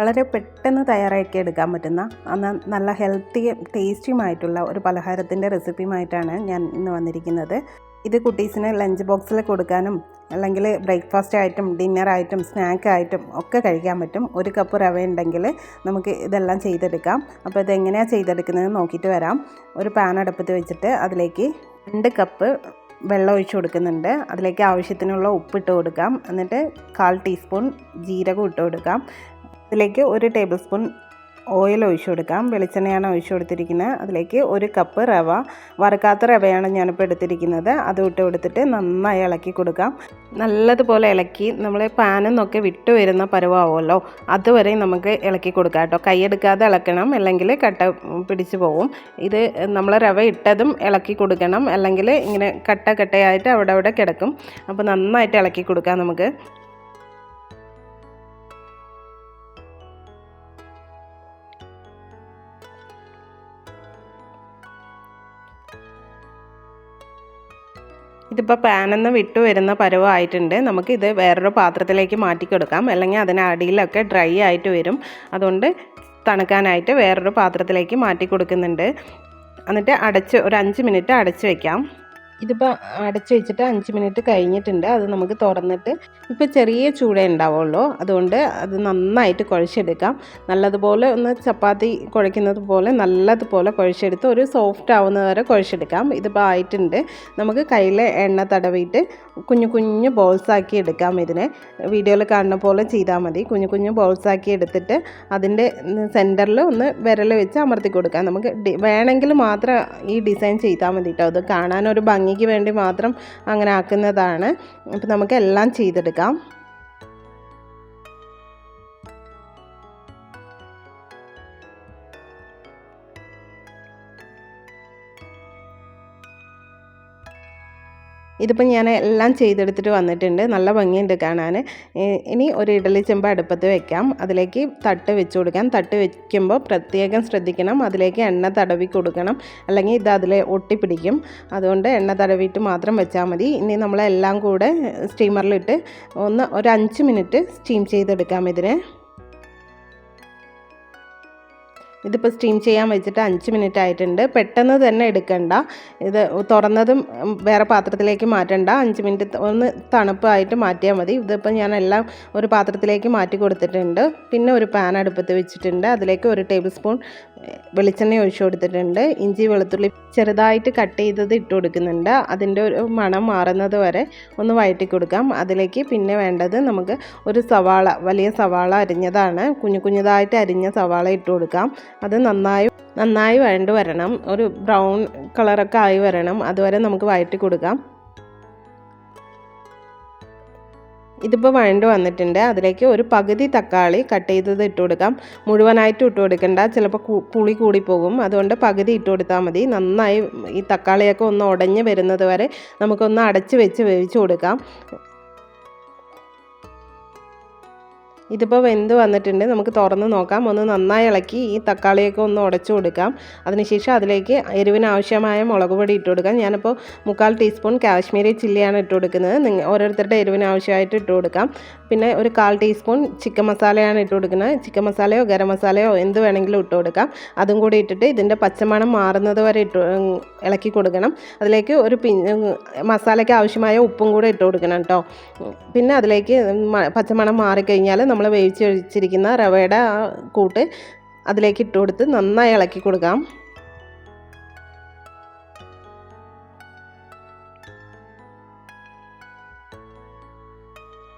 വളരെ പെട്ടെന്ന് തയ്യാറാക്കി എടുക്കാൻ പറ്റുന്ന നല്ല ഹെൽത്തി ടേസ്റ്റിയുമായിട്ടുള്ള ഒരു പലഹാരത്തിന്റെ റെസിപ്പിയുമായിട്ടാണ് ഞാൻ ഇന്ന് വന്നിരിക്കുന്നത്. ഇത് കുട്ടീസിന് ലഞ്ച് ബോക്സിൽ കൊടുക്കാനും അല്ലെങ്കിൽ ബ്രേക്ക്ഫാസ്റ്റ് ആയിട്ടും ഡിന്നർ ആയിട്ടും സ്നാക്ക് ആയിട്ടും ഒക്കെ കഴിക്കാൻ പറ്റും. ഒരു കപ്പ് റവ ഉണ്ടെങ്കിൽ നമുക്ക് ഇതെല്ലാം ചെയ്തെടുക്കാം. അപ്പോൾ ഇതെങ്ങനെയാണ് ചെയ്തെടുക്കുന്നത് നോക്കിയിട്ട് വരാം. ഒരു പാൻ അടുപ്പത്ത് വെച്ചിട്ട് അതിലേക്ക് രണ്ട് കപ്പ് വെള്ളം ഒഴിച്ച് കൊടുക്കുന്നുണ്ട്. അതിലേക്ക് ആവശ്യത്തിനുള്ള ഉപ്പിട്ട് കൊടുക്കാം. എന്നിട്ട് കാൽ ടീസ്പൂൺ ജീരകം ഇട്ട് കൊടുക്കാം. ഇതിലേക്ക് ഒരു ടേബിൾ സ്പൂൺ ഓയിൽ ഒഴിച്ചു കൊടുക്കാം. വെളിച്ചെണ്ണയാണ് ഒഴിച്ചു കൊടുത്തിരിക്കുന്നത്. അതിലേക്ക് ഒരു കപ്പ് റവ വറുക്കാത്ത റവയാണ് ഞാനിപ്പോൾ എടുത്തിരിക്കുന്നത്. അത് ഇട്ട് കൊടുത്തിട്ട് നന്നായി ഇളക്കി കൊടുക്കാം. നല്ലതുപോലെ ഇളക്കി നമ്മൾ പാനിൽ നിന്നൊക്കെ വിട്ടു വരുന്ന പരുവാവുമല്ലോ അതുവരെ നമുക്ക് ഇളക്കി കൊടുക്കാം കേട്ടോ. കൈയെടുക്കാതെ ഇളക്കണം അല്ലെങ്കിൽ കട്ട പിടിച്ചു പോകും ഇത് നമ്മൾ റവ ഇട്ടതും ഇളക്കി കൊടുക്കണം അല്ലെങ്കിൽ ഇങ്ങനെ കട്ട കട്ടയായിട്ട് അവിടെ അവിടെ കിടക്കും. അപ്പോൾ നന്നായിട്ട് ഇളക്കി കൊടുക്കാം നമുക്ക്. ഇതിപ്പോൾ പാനെന്ന് വിട്ടു വരുന്ന പരുവമായിട്ടുണ്ട് നമുക്ക് ഇത് വേറൊരു പാത്രത്തിലേക്ക് മാറ്റി കൊടുക്കാം അല്ലെങ്കിൽ അതിനടിയിലൊക്കെ ഡ്രൈ ആയിട്ട് വരും. അതുകൊണ്ട് തണുക്കാനായിട്ട് വേറൊരു പാത്രത്തിലേക്ക് മാറ്റി കൊടുക്കുന്നുണ്ട് എന്നിട്ട് അടച്ച് ഒരു അഞ്ച് മിനിറ്റ് അടച്ച് വയ്ക്കാം ഇതിപ്പോൾ അടച്ചു വെച്ചിട്ട് അഞ്ച് മിനിറ്റ് കഴിഞ്ഞിട്ടുണ്ട്. അത് നമുക്ക് തുറന്നിട്ട് ഇപ്പോൾ ചെറിയ ചൂടേ ഉണ്ടാവുള്ളൂ. അതുകൊണ്ട് അത് നന്നായിട്ട് കുഴച്ചെടുക്കാം. നല്ലതുപോലെ ഒന്ന് ചപ്പാത്തി കുഴയ്ക്കുന്നത് പോലെ നല്ലതുപോലെ കുഴച്ചെടുത്ത് ഒരു സോഫ്റ്റ് ആവുന്നത് വരെ കുഴച്ചെടുക്കാം. ഇതിപ്പോൾ ആയിട്ടുണ്ട്. നമുക്ക് കയ്യിലെ എണ്ണ തടവിയിട്ട് കുഞ്ഞു കുഞ്ഞു ബോൾസാക്കി എടുക്കാം ഇതിനെ. വീഡിയോയിൽ കാണുന്ന പോലെ ചെയ്താൽ മതി. കുഞ്ഞു കുഞ്ഞു ബോൾസാക്കി എടുത്തിട്ട് അതിന്റെ സെന്ററിൽ ഒന്ന് വിരൽ വെച്ച് അമർത്തി കൊടുക്കാം. നമുക്ക് വേണമെങ്കിൽ മാത്രം ഈ ഡിസൈൻ ചെയ്താൽ മതി കേട്ടോ അത് കാണാനൊരു ഭംഗി ഭംഗിക്ക് വേണ്ടി മാത്രം അങ്ങനെ ആക്കുന്നതാണ്. അപ്പോൾ നമുക്ക് എല്ലാം ചെയ്തെടുക്കാം. ഇതിപ്പോൾ ഞാൻ എല്ലാം ചെയ്തെടുത്തിട്ട് വന്നിട്ടുണ്ട്. നല്ല ഭംഗിയുണ്ട് കാണാൻ ഇനി ഒരു ഇഡലി ചെമ്പ് അടുപ്പത്ത് വെക്കാം. അതിലേക്ക് തട്ട് വെച്ച് കൊടുക്കാം. തട്ട് വെക്കുമ്പോൾ പ്രത്യേകം ശ്രദ്ധിക്കണം. അതിലേക്ക് എണ്ണ തടവി കൊടുക്കണം. അല്ലെങ്കിൽ ഇത് അതിൽ ഒട്ടിപ്പിടിക്കും. അതുകൊണ്ട് എണ്ണ തടവിയിട്ട് മാത്രം വെച്ചാൽ മതി. ഇനി നമ്മളെല്ലാം കൂടെ സ്റ്റീമറിലിട്ട് ഒന്ന് ഒരു അഞ്ച് മിനിറ്റ് സ്റ്റീം ചെയ്തെടുക്കാം ഇതിനെ. ഇതിപ്പോൾ സ്റ്റീം ചെയ്യാൻ വെച്ചിട്ട് അഞ്ച് മിനിറ്റ് ആയിട്ടുണ്ട്. പെട്ടെന്ന് തന്നെ എടുക്കണ്ട. ഇത് തുറന്നതും വേറെ പാത്രത്തിലേക്ക് മാറ്റണ്ട. അഞ്ച് മിനിറ്റ് ഒന്ന് തണുപ്പായിട്ട് മാറ്റിയാൽ മതി. ഇതിപ്പോൾ ഞാൻ എല്ലാം ഒരു പാത്രത്തിലേക്ക് മാറ്റി കൊടുത്തിട്ടുണ്ട്. പിന്നെ ഒരു പാൻ അടുപ്പത്ത് വെച്ചിട്ടുണ്ട്. അതിലേക്ക് ഒരു ടേബിൾ സ്പൂൺ വെളിച്ചെണ്ണ ഒഴിച്ചു കൊടുത്തിട്ടുണ്ട്. ഇഞ്ചി വെളുത്തുള്ളി ചെറുതായിട്ട് കട്ട് ചെയ്തത് ഇട്ട് കൊടുക്കുന്നുണ്ട്. അതിന്റെ ഒരു മണം മാറുന്നത് വരെ ഒന്ന് വഴറ്റി കൊടുക്കാം. അതിലേക്ക് പിന്നെ വേണ്ടത് നമുക്ക് ഒരു സവാള വലിയ സവാള അരിഞ്ഞതാണ്. കുഞ്ഞു കുഞ്ഞതായിട്ട് അരിഞ്ഞ സവാള ഇട്ട് കൊടുക്കാം. അത് നന്നായി നന്നായി വഴണ്ട് വരണം. ഒരു ബ്രൗൺ കളറൊക്കെ ആയി വരണം. അതുവരെ നമുക്ക് വഴറ്റി കൊടുക്കാം. ഇതിപ്പോൾ വഴണ്ട് വന്നിട്ടുണ്ട്. അതിലേക്ക് ഒരു പകുതി തക്കാളി കട്ട് ചെയ്തത് ഇട്ട് കൊടുക്കാം. മുഴുവനായിട്ട് ഇട്ട് കൊടുക്കണ്ട. ചിലപ്പോൾ പുളി കൂടിപ്പോകും. പോകും അതുകൊണ്ട് പകുതി ഇട്ട് കൊടുത്താൽ മതി. നന്നായി ഈ തക്കാളിയൊക്കെ ഒന്ന് ഉടഞ്ഞ് വരുന്നത് വരെ നമുക്കൊന്ന് അടച്ച് വെച്ച് വേവിച്ച് കൊടുക്കാം. ഇതിപ്പോൾ വെന്ത് വന്നിട്ടുണ്ട്. നമുക്ക് തുറന്ന് നോക്കാം. ഒന്ന് നന്നായി ഇളക്കി ഈ തക്കാളിയൊക്കെ ഒന്ന് ഉടച്ചു കൊടുക്കാം. അതിനുശേഷം അതിലേക്ക് എരിവിനാവശ്യമായ മുളക് പൊടി ഇട്ട് കൊടുക്കാം. ഞാനിപ്പോൾ മുക്കാൽ ടീസ്പൂൺ കാശ്മീരി ചില്ലിയാണ് ഇട്ട് കൊടുക്കുന്നത്. നിങ്ങൾ ഓരോരുത്തരുടെ എരിവിന് ആവശ്യമായിട്ട് ഇട്ട് കൊടുക്കാം. പിന്നെ ഒരു കാൽ ടീസ്പൂൺ ചിക്കൻ മസാലയാണ് ഇട്ട് കൊടുക്കുന്നത്. ചിക്കൻ മസാലയോ ഗരം മസാലയോ എന്ത് വേണമെങ്കിലും ഇട്ട് കൊടുക്കാം. അതും കൂടി ഇട്ടിട്ട് ഇതിന്റെ പച്ചമണം മാറുന്നത് വരെ ഇട്ട് ഇളക്കി കൊടുക്കണം. അതിലേക്ക് ഒരു പി മസാലയ്ക്ക് ആവശ്യമായ ഉപ്പും കൂടെ ഇട്ട് കൊടുക്കണം കേട്ടോ. പിന്നെ അതിലേക്ക് പച്ചമണം മാറിക്കഴിഞ്ഞാൽ നമ്മൾ വേവിച്ച് വെച്ചിരിക്കുന്ന റവയുടെ ആ കൂട്ട് അതിലേക്ക് ഇട്ട് കൊടുത്ത് നന്നായി ഇളക്കി കൊടുക്കാം.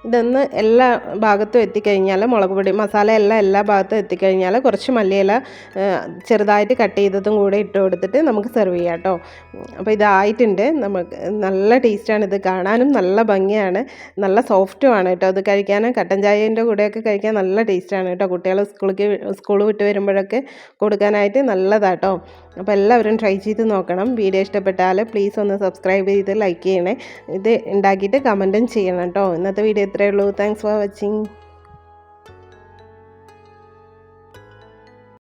ഇതൊന്ന് എല്ലാ ഭാഗത്തും എത്തിക്കഴിഞ്ഞാൽ മുളക് പൊടി മസാല എല്ലാം എല്ലാ ഭാഗത്തും എത്തിക്കഴിഞ്ഞാൽ കുറച്ച് മല്ലിയില ചെറുതായിട്ട് കട്ട് ചെയ്തതും കൂടെ ഇട്ട് കൊടുത്തിട്ട് നമുക്ക് സെർവ് ചെയ്യാം കേട്ടോ. അപ്പോൾ ഇതായിട്ടുണ്ട് നമുക്ക് നല്ല ടേസ്റ്റാണ്. ഇത് കാണാനും നല്ല ഭംഗിയാണ്. നല്ല സോഫ്റ്റുമാണ് കേട്ടോ. അത് കഴിക്കാൻ കട്ടൻ ചായേന്റെ കൂടെയൊക്കെ കഴിക്കാൻ നല്ല ടേസ്റ്റാണ് കേട്ടോ. കുട്ടികൾ സ്കൂളിലേക്ക് സ്കൂൾ വിട്ട് വരുമ്പോഴൊക്കെ കൊടുക്കാനായിട്ട് നല്ലതാട്ടോ അപ്പോൾ എല്ലാവരും ട്രൈ ചെയ്ത് നോക്കണം. വീഡിയോ ഇഷ്ടപ്പെട്ടാൽ പ്ലീസ് ഒന്ന് സബ്സ്ക്രൈബ് ചെയ്ത് ലൈക്ക് ചെയ്യണേ. ഇത് ഉണ്ടാക്കിയിട്ട് കമന്റും ചെയ്യണം കേട്ടോ. ഇന്നത്തെ വീഡിയോ ഇത്രയേ ഉള്ളൂ. Thanks for watching